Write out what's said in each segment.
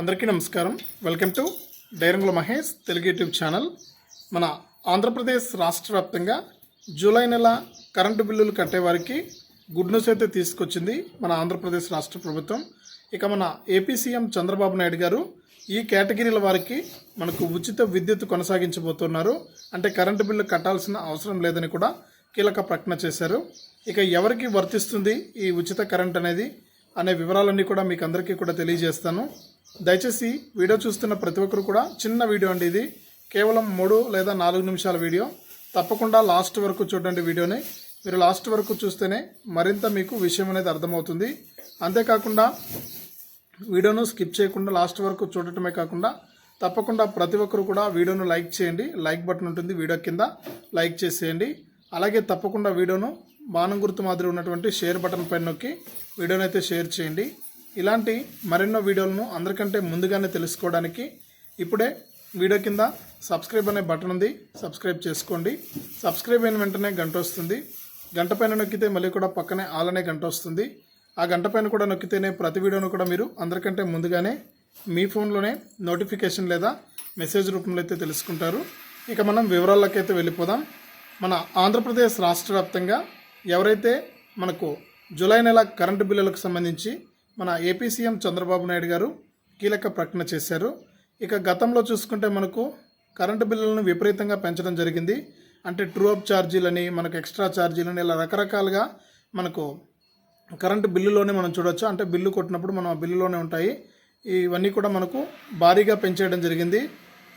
అందరికీ నమస్కారం. Welcome to Dairangula Mahesh Telugu YouTube channel. మన ఆంధ్రప్రదేశ్ రాష్ట్ర వ్యాప్తంగా జూలై నెల కరెంటు బిల్లులు కట్టేవారికి గుడ్ న్యూస్ అయితే తీసుకొచ్చింది మన ఆంధ్రప్రదేశ్ రాష్ట్ర ప్రభుత్వం. ఇక మన ఏపీ సీఎం చంద్రబాబు నాయుడు గారు ఈ కేటగిరీల వారికి మనకు ఉచిత విద్యుత్ కొనసాగించబోతున్నారు. అంటే కరెంటు బిల్లు కట్టాల్సిన అవసరం లేదని కూడా కీలక ప్రకటన చేశారు. ఇక ఎవరికి వర్తిస్తుంది ఈ ఉచిత కరెంట్ అనేది? అనే వివరాలన్నీ కూడా మీకు అందరికీ కూడా తెలియజేస్తాను. దయచేసి వీడియో చూస్తున్న ప్రతి ఒక్కరు కూడా చిన్న వీడియో అండి ఇది. కేవలం మూడు లేదా నాలుగు నిమిషాల వీడియో. తప్పకుండా లాస్ట్ వరకు చూడండి వీడియోని. మీరు లాస్ట్ వరకు చూస్తేనే మరింత మీకు విషయం అనేది అర్థమవుతుంది. అంతేకాకుండా వీడియోను స్కిప్ చేయకుండా లాస్ట్ వరకు చూడటమే కాకుండా తప్పకుండా ప్రతి ఒక్కరు కూడా వీడియోను లైక్ చేయండి. లైక్ బటన్ ఉంటుంది వీడియో కింద లైక్ చేసేయండి. అలాగే తప్పకుండా వీడియోను బాణం గుర్తు మాదిరి ఉన్నటువంటి షేర్ బటన్ పైన నొక్కి వీడియోని అయితే షేర్ చేయండి. ఇలాంటి మరెన్నో వీడియోలను అందరికంటే ముందుగానే తెలుసుకోవడానికి ఇప్పుడే వీడియో కింద సబ్స్క్రైబ్ అనే బటన్ ఉంది. సబ్స్క్రైబ్ చేసుకోండి. సబ్స్క్రైబ్ అయిన వెంటనే గంట వస్తుంది. గంట పైన నొక్కితే మళ్ళీ కూడా పక్కనే ఆల్ అనే గంట వస్తుంది. ఆ గంట పైన కూడా నొక్కితేనే ప్రతి వీడియోను కూడా మీరు అందరికంటే ముందుగానే మీ ఫోన్లోనే నోటిఫికేషన్ లేదా మెసేజ్ రూపంలో అయితే తెలుసుకుంటారు. ఇక మనం వివరాల్లోకి అయితే వెళ్ళిపోదాం. మన ఆంధ్రప్రదేశ్ రాష్ట్ర వ్యాప్తంగా ఎవరైతే మనకు జూలై నెల కరెంటు బిల్లులకు సంబంధించి మన ఏపీ సీఎం చంద్రబాబు నాయుడు గారు కీలక ప్రకటన చేశారు. ఇక గతంలో చూసుకుంటే మనకు కరెంటు బిల్లులను విపరీతంగా పెంచడం జరిగింది. అంటే ట్రూ అప్ ఛార్జీలని మనకు ఎక్స్ట్రా ఛార్జీలని ఇలా రకరకాలుగా మనకు కరెంటు బిల్లులోనే మనం చూడొచ్చు. అంటే బిల్లు కొట్టినప్పుడు మనం ఆ బిల్లులోనే ఉంటాయి. ఇవన్నీ కూడా మనకు భారీగా పెంచేయడం జరిగింది.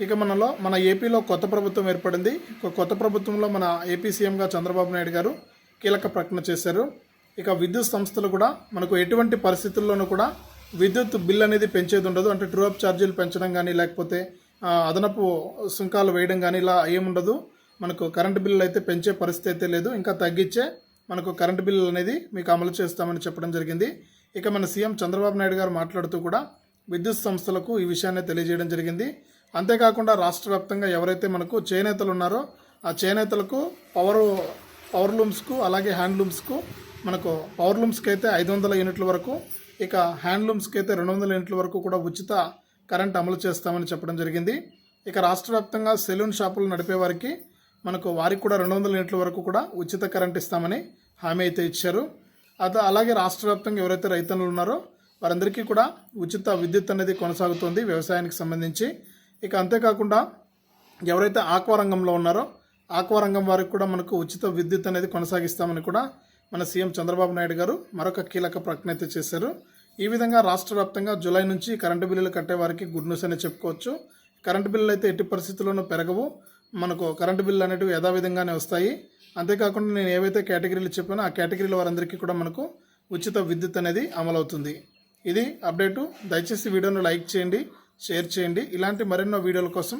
ఇక మనలో మన ఏపీలో కొత్త ప్రభుత్వం ఏర్పడింది. కొత్త ప్రభుత్వంలో మన ఏపీ సీఎంగా చంద్రబాబు నాయుడు గారు కీలక ప్రకటన చేశారు. ఇక విద్యుత్ సంస్థలు కూడా మనకు ఎటువంటి పరిస్థితుల్లోనూ కూడా విద్యుత్ బిల్ అనేది పెంచేది ఉండదు. అంటే ట్రూ అప్ ఛార్జీలు పెంచడం కానీ లేకపోతే అదనపు సుంకాలు వేయడం కానీ ఇలా ఏముండదు. మనకు కరెంటు బిల్లులు అయితే పెంచే పరిస్థితి అయితే లేదు. ఇంకా తగ్గించే మనకు కరెంటు బిల్లు అనేది మీకు అమలు చేస్తామని చెప్పడం జరిగింది. ఇక మన సీఎం చంద్రబాబు నాయుడు గారు మాట్లాడుతూ కూడా విద్యుత్ సంస్థలకు ఈ విషయాన్ని తెలియజేయడం జరిగింది. అంతేకాకుండా రాష్ట్ర వ్యాప్తంగా ఎవరైతే మనకు చేనేతలు ఉన్నారో ఆ చేనేతలకు పవరు పవర్ లూమ్స్కు అలాగే హ్యాండ్లూమ్స్కు మనకు పవర్ లూమ్స్కి అయితే ఐదు వందల యూనిట్ల వరకు ఇక హ్యాండ్లూమ్స్కి అయితే రెండు వందల యూనిట్ల వరకు కూడా ఉచిత కరెంట్ అమలు చేస్తామని చెప్పడం జరిగింది. ఇక రాష్ట్ర వ్యాప్తంగా సెలూన్ షాపులు నడిపే వారికి మనకు వారికి కూడా రెండు వందల యూనిట్ల వరకు కూడా ఉచిత కరెంట్ ఇస్తామని హామీ అయితే ఇచ్చారు. అత అలాగే రాష్ట్ర వ్యాప్తంగా ఎవరైతే రైతన్నులు ఉన్నారో వారందరికీ కూడా ఉచిత విద్యుత్ అనేది కొనసాగుతుంది వ్యవసాయానికి సంబంధించి. ఇక అంతేకాకుండా ఎవరైతే ఆక్వా రంగంలో ఉన్నారో ఆక్వారంగం వారికి కూడా మనకు ఉచిత విద్యుత్ అనేది కొనసాగిస్తామని కూడా మన సీఎం చంద్రబాబు నాయుడు గారు మరొక కీలక ప్రకటన అయితే చేశారు. ఈ విధంగా రాష్ట్ర వ్యాప్తంగా జూలై నుంచి కరెంటు బిల్లులు కట్టే వారికి గుడ్ న్యూస్ అనే చెప్పుకోవచ్చు. కరెంటు బిల్లులు అయితే ఎట్టి పరిస్థితుల్లోనూ పెరగవు. మనకు కరెంటు బిల్లు అనేటివి యథావిధంగానే వస్తాయి. అంతేకాకుండా నేను ఏవైతే కేటగిరీలు చెప్పానో ఆ కేటగిరీల వారందరికీ కూడా మనకు ఉచిత విద్యుత్ అనేది అమలవుతుంది. ఇది అప్డేటు. దయచేసి వీడియోను లైక్ చేయండి షేర్ చేయండి. ఇలాంటి మరెన్నో వీడియోల కోసం